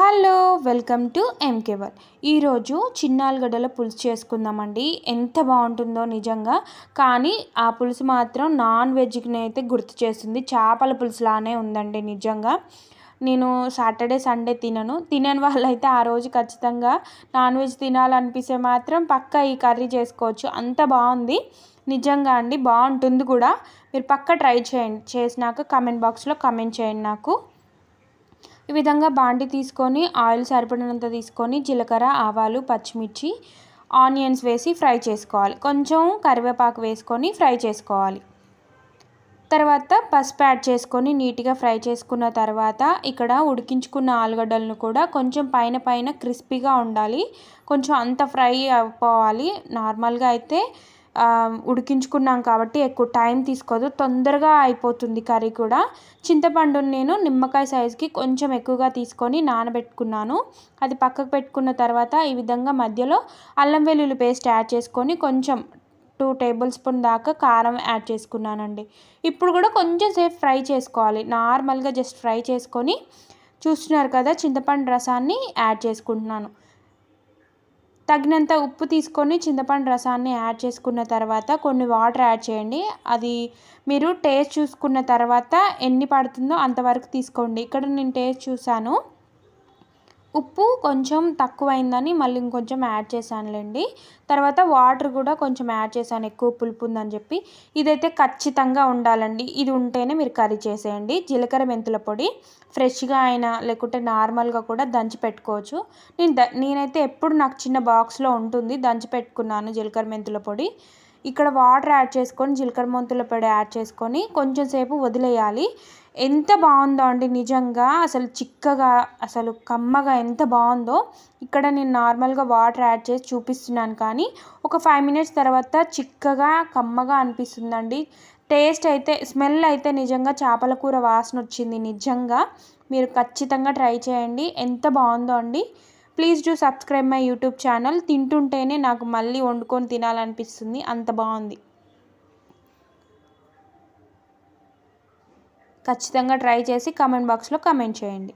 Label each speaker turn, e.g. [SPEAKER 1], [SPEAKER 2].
[SPEAKER 1] Hello welcome to ఎంకేవల్ ఈరోజు చిన్నాలుగడ్డల పులుసు చేసుకుందామండి. ఎంత బాగుంటుందో నిజంగా. కానీ ఆ పులుసు మాత్రం నాన్ వెజ్కి అయితే గుర్తు చేస్తుంది. చేపల పులుసులానే ఉందండి నిజంగా. నేను సాటర్డే సండే తినను. తినని వాళ్ళైతే ఆ రోజు ఖచ్చితంగా నాన్ వెజ్ తినాలనిపిస్తే మాత్రం పక్క ఈ కర్రీ చేసుకోవచ్చు. అంత బాగుంది. నిజంగా అండి బాగుంటుంది కూడా. మీరు పక్క ట్రై చేయండి. చేసినాక కమెంట్ బాక్స్లో కమెంట్ చేయండి నాకు. ఈ విధంగా బాండి తీసుకొని ఆయిల్ సరిపడినంత తీసుకొని జీలకర్ర ఆవాలు పచ్చిమిర్చి ఆనియన్స్ వేసి ఫ్రై చేసుకోవాలి. కొంచెం కరివేపాకు వేసుకొని ఫ్రై చేసుకోవాలి. తర్వాత పసుపు యాడ్ చేసుకొని నీట్గా ఫ్రై చేసుకున్న తర్వాత ఇక్కడ ఉడికించుకున్న ఆలుగడ్డలను కూడా కొంచెం పైన పైన క్రిస్పీగా ఉండాలి. కొంచెం అంత ఫ్రై అయిపోవాలి నార్మల్గా అయితే ఉడికించుకున్నాం కాబట్టి ఎక్కువ టైం తీసుకోదు. తొందరగా అయిపోతుంది కర్రీ కూడా. చింతపండుని నేను నిమ్మకాయ సైజుకి కొంచెం ఎక్కువగా తీసుకొని నానబెట్టుకున్నాను. అది పక్కకు పెట్టుకున్న తర్వాత ఈ విధంగా మధ్యలో అల్లం వెల్లుల్లి పేస్ట్ యాడ్ చేసుకొని కొంచెం టూ టేబుల్ స్పూన్ దాకా కారం యాడ్ చేసుకున్నానండి. ఇప్పుడు కూడా కొంచెం సేపు ఫ్రై చేసుకోవాలి. నార్మల్గా జస్ట్ ఫ్రై చేసుకొని చూస్తున్నారు కదా చింతపండు రసాన్ని యాడ్ చేసుకుంటున్నాను. తగినంత ఉప్పు తీసుకొని చింతపండు రసాన్ని యాడ్ చేసుకున్న తర్వాత కొన్ని వాటర్ యాడ్ చేయండి. అది మీరు టేస్ట్ చూసుకున్న తర్వాత ఎన్ని పడుతుందో అంతవరకు తీసుకోండి. ఇక్కడ నేను టేస్ట్ చూసాను ఉప్పు కొంచెం తక్కువైందని మళ్ళీ ఇంకొంచెం యాడ్ చేశానులేండి. తర్వాత వాటర్ కూడా కొంచెం యాడ్ చేశాను ఎక్కువ పులుపు ఉందని చెప్పి. ఇదైతే ఖచ్చితంగా ఉండాలండి. ఇది ఉంటేనే మీరు కర్రీ చేసేయండి. జీలకర్ర మెంతుల పొడి ఫ్రెష్గా అయినా లేకుంటే నార్మల్గా కూడా దంచి పెట్టుకోవచ్చు. నేను ద నేనైతే ఎప్పుడు నాకు చిన్న బాక్స్లో ఉంటుంది దంచి పెట్టుకున్నాను జీలకర్ర మెంతుల పొడి. ఇక్కడ వాటర్ యాడ్ చేసుకొని జీలకర్ర మెంతుల పొడి యాడ్ చేసుకొని కొంచెం సేపు వదిలేయాలి. ఎంత బాగుందో అండి. నిజంగా అసలు చిక్కగా అసలు కమ్మగా ఎంత బాగుందో. ఇక్కడ నేను నార్మల్గా వాటర్ యాడ్ చేసి చూపిస్తున్నాను కానీ ఒక ఫైవ్ మినిట్స్ తర్వాత చిక్కగా కమ్మగా అనిపిస్తుందండి. టేస్ట్ అయితే స్మెల్ అయితే నిజంగా చేపల కూర వాసన వచ్చింది. నిజంగా మీరు ఖచ్చితంగా ట్రై చేయండి. ఎంత బాగుందో అండి. Please do subscribe my YouTube channel. తింటుంటేనే నాకు మళ్ళీ వండుకొని తినాలనిపిస్తుంది. అంత బాగుంది. ఖచ్చితంగా ట్రై చేసి కామెంట్ బాక్స్లో కామెంట్ చేయండి.